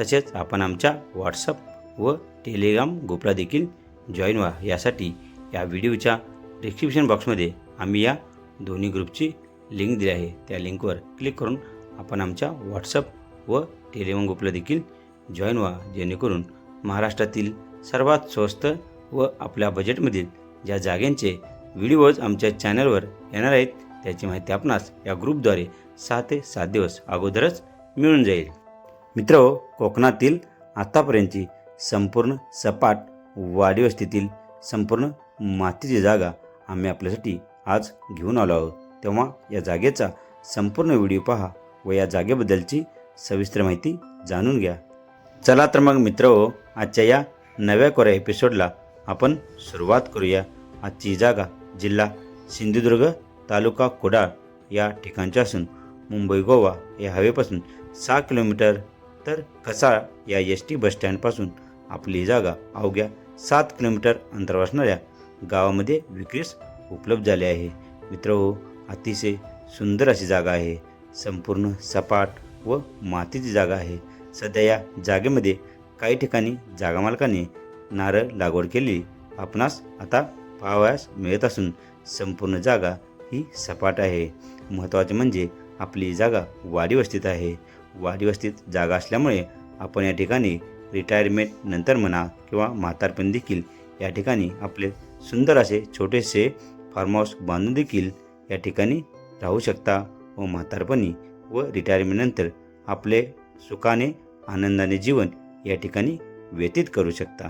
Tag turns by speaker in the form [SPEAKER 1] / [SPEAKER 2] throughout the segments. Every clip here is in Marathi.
[SPEAKER 1] तसेच आपण आमच्या व्हॉट्सअप व टेलिग्राम ग्रुपला देखील जॉईन व्हा. यासाठी या व्हिडिओच्या डिस्क्रिप्शन बॉक्समध्ये आम्ही या दोन्ही ग्रुपची लिंक दिली आहे. त्या लिंकवर क्लिक करून आपण आमच्या व्हॉट्सअप व टेलिग्राम ग्रुपला देखील जॉईन व्हा. जेणेकरून महाराष्ट्रातील सर्वात स्वस्त व आपल्या बजेटमधील ज्या जाग्यांचे व्हिडिओज आमच्या चॅनलवर येणार आहेत त्याची माहिती आपणास या ग्रुपद्वारे सहा ते सात दिवस अगोदरच मिळून जाईल. मित्र कोकणातील आत्तापर्यंतची संपूर्ण सपाट वाडीवस्तीतील संपूर्ण मातीची जागा आम्ही आपल्यासाठी आज घेऊन आलो आहोत. तेव्हा या जागेचा संपूर्ण व्हिडिओ पहा व या जागेबद्दलची सविस्तर माहिती जाणून घ्या. चला तर मग मित्र आजच्या या नव्या कोऱ्या एपिसोडला आपण सुरुवात करूया. आजची जागा जिल्हा सिंधुदुर्ग तालुका कुडाळ या ठिकाणच्या असून मुंबई गोवा या हवेपासून सहा किलोमीटर तर कसाळा या एस टी बसस्टँडपासून आपली जागा अवघ्या सात किलोमीटर अंतरावर असणाऱ्या गावामध्ये विक्रीस उपलब्ध झाले आहे. मित्र हो, अतिशय सुंदर अशी जागा आहे. संपूर्ण सपाट व मातीची जागा आहे. सध्या या जागेमध्ये काही ठिकाणी जागा मालकाने नारळ लागवड केली. आपणास आता पाहावयास मिळत असून संपूर्ण जागा ही सपाट आहे. महत्त्वाचे म्हणजे आपली जागा वाडीवस्तीत आहे. वाडी जागा असल्यामुळे आपण या ठिकाणी रिटायरमेंट नंतर म्हणा किंवा म्हातारपण देखील या ठिकाणी आपले सुंदर असे छोटेसे फार्म हाऊस बांधून देखील या ठिकाणी राहू शकता व म्हातारपणी व रिटायरमेंटनंतर आपले सुखाने आनंदाने जीवन या ठिकाणी व्यतीत करू शकता.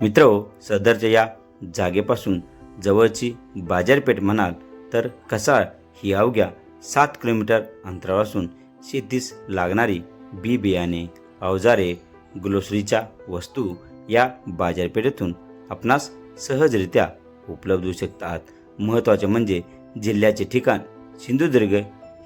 [SPEAKER 1] मित्र हो, सदरच्या या जागेपासून जवळची बाजारपेठ म्हणाल तर कसा ही अवघ्या सात किलोमीटर अंतरावर असून शेतीस लागणारी बी बियाणे अवजारे ग्लोसरीच्या वस्तू या बाजारपेठेतून आपणास सहजरित्या उपलब्ध होऊ शकतात. महत्त्वाचे म्हणजे जिल्ह्याचे ठिकाण सिंधुदुर्ग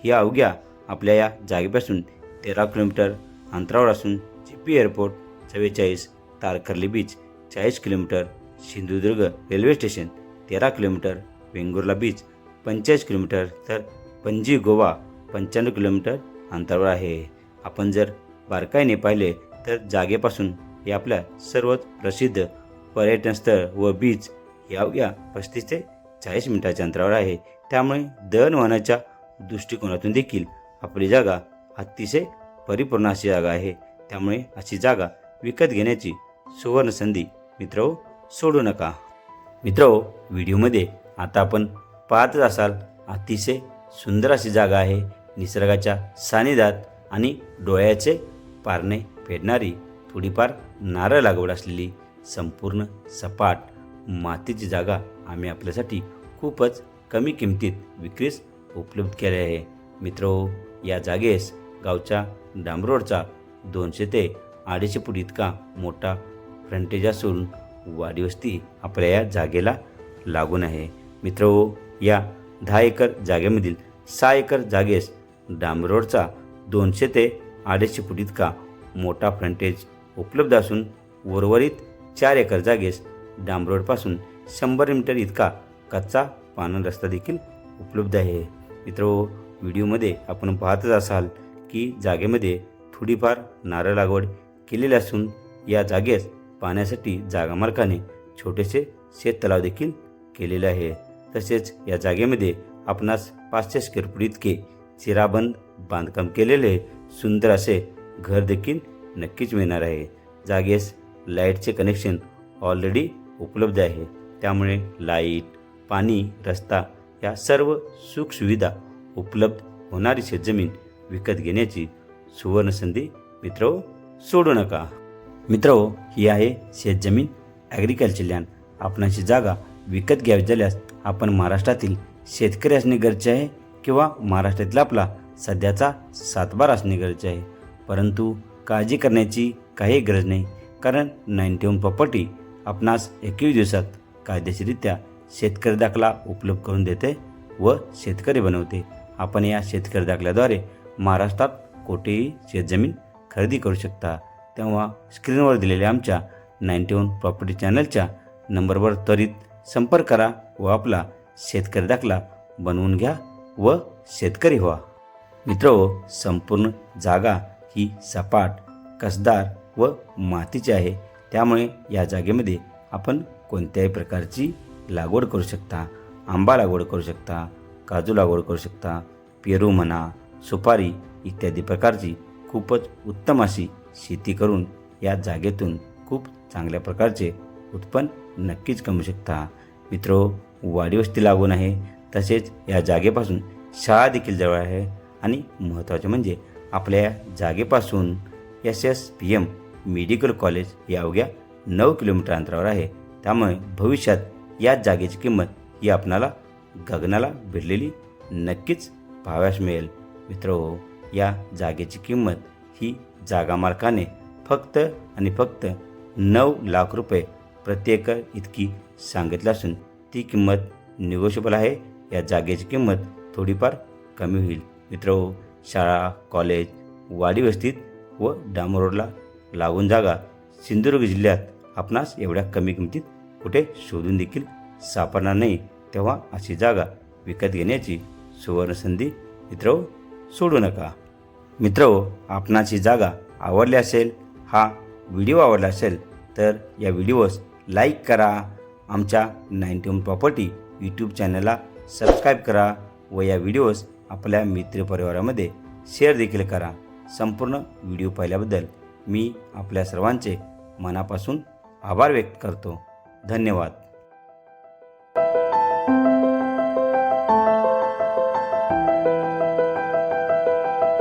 [SPEAKER 1] ही अवघ्या आपल्या या जागेपासून तेरा किलोमीटर अंतरावर असून जी पी एअरपोर्ट चव्वेचाळीस तारकर्ली बीच चाळीस किलोमीटर सिंधुदुर्ग रेल्वे स्टेशन तेरा किलोमीटर वेंगुर्ला बीच पंचेचाळीस किलोमीटर तर पणजी गोवा पंच्याण्णव किलोमीटर अंतरावर आहे. आपण जर बारकाईने पाहिले तर जागेपासून हे आपल्या सर्वात प्रसिद्ध पर्यटनस्थळ व बीच या या पस्तीस ते चाळीस मिनिटाच्या अंतरावर आहे. त्यामुळे दळणवळणाच्या दृष्टिकोनातून देखील आपली जागा अतिशय परिपूर्ण अशी जागा आहे. त्यामुळे अशी जागा विकत घेण्याची सुवर्ण संधी मित्र सोडू नका. मित्र व्हिडिओमध्ये आता आपण पाहतच असाल अतिशय सुंदर अशी जागा आहे. निसर्गाच्या सानिध्यात आणि डोळ्याचे पारणे फेडणारी थोडीफार नारळ लागवड असलेली संपूर्ण सपाट मातीची जागा आम्ही आपल्यासाठी खूपच कमी किमतीत विक्रीस उपलब्ध केले आहे. मित्र या जागेस गावच्या डांबरोडचा दोनशे ते अडीचशे फूट इतका मोठा फ्रंटेज असून वाडीवस्ती आपल्या या जागेला लागून आहे. मित्र या दहा एकर जागेमधील सहा एकर जागेस डांबरोडचा दोनशे ते अडीचशे फूट इतका मोठा फ्रंटेज उपलब्ध असून उर्वरित चार एकर जागेस डांबरोडपासून शंभर मीटर इतका कच्चा पानन रस्ता देखील उपलब्ध आहे. मित्र व्हिडिओमध्ये आपण पाहतच असाल की जागेमध्ये थोडीफार नारळ लागवड केलेली असून या जागेस पाण्यासाठी जागामार्काने छोटेसे छोटेसे शेततलाव देखील केलेले आहे. तसेच या जागेमध्ये आपणास पाचशे स्क्वेअर फूट इतके चिराबंद बांधकाम केलेले सुंदर असे घर देखील नक्कीच मिळणार आहे. जागेस लाईटचे कनेक्शन ऑलरेडी उपलब्ध आहे. त्यामुळे लाइट पाणी रस्ता या सर्व सुखसुविधा उपलब्ध होणारी शेतजमीन विकत घेण्याची सुवर्णसंधी मित्र सोडू नका. मित्र ही आहे शेतजमीन ॲग्रिकल्चर लँड आपणाची जागा विकत घ्यावी झाल्यास आपण महाराष्ट्रातील शेतकरी असणे गरजेचे आहे. किंवा महाराष्ट्रातील आपला सध्याचा सातबार असणे गरजेचे आहे. परंतु काळजी करण्याची काही गरज नाही. कारण नाईन्टी वन प्रॉपर्टी आपणास एकवीस दिवसात कायदेशीररित्या शेतकरी दाखला उपलब्ध करून देते व शेतकरी बनवते. आपण या शेतकरी दाखल्याद्वारे महाराष्ट्रात कोठेही शेतजमीन खरेदी करू शकता. तेव्हा स्क्रीनवर दिलेल्या आमच्या नाईन्टी वन प्रॉपर्टी चॅनलच्या नंबरवर त्वरित संपर्क करा व आपला शेतकरी दाखला बनवून घ्या. व शेतकरी व्हा. मित्र हो, संपूर्ण जागा ही सपाट कसदार व मातीची आहे. त्यामुळे या जागेमध्ये आपण कोणत्याही प्रकारची लागवड करू शकता. आंबा लागवड करू शकता काजू लागवड करू शकता पेरू म्हणा सुपारी इत्यादी प्रकारची खूपच उत्तम अशी शेती करून या जागेतून खूप चांगल्या प्रकारचे उत्पन्न नक्कीच कमवू शकता. मित्र हो, वाढीवस्ती लागून आहे. तसेच या जागेपासून शाळा देखील जवळ आहे. आणि महत्त्वाचे म्हणजे आपल्या या जागेपासून S S P M medical college या अवघ्या नऊ किलोमीटर अंतरावर आहे. त्यामुळे भविष्यात या जागेची किंमत ही आपणाला गगनाला भिडलेली नक्कीच पाहाव्यास मिळेल. मित्र हो, या जागेची किंमत ही जागा मालकाने फक्त आणि फक्त नऊ लाख रुपये प्रत्येक इतकी सांगितली असून ती किंमत निगोशिबल आहे. या जागेची किंमत थोडीफार कमी होईल. मित्र हो, शाळा कॉलेज वाडी वस्तीत व डामर रोडला लागून जागा सिंधुदुर्ग जिल्ह्यात आपणास एवढ्या कमी किमतीत कुठे शोधून देखील सापडणार नाही तेव्हा अशी जागा विकत घेण्याची सुवर्णसंधी मित्र हो, सोडू नका. मित्र हो, आपणास ही जागा आवडली असेल हा व्हिडिओ आवडला असेल तर या व्हिडिओस लाईक करा. आमच्या नाईन्टी वन प्रॉपर्टी यूट्यूब चॅनलला सबस्क्राईब करा व या व्हिडिओज आपल्या मित्रपरिवारामध्ये शेअर देखील करा. संपूर्ण व्हिडिओ पाहिल्याबद्दल मी आपल्या सर्वांचे मनापासून आभार व्यक्त करतो. धन्यवाद.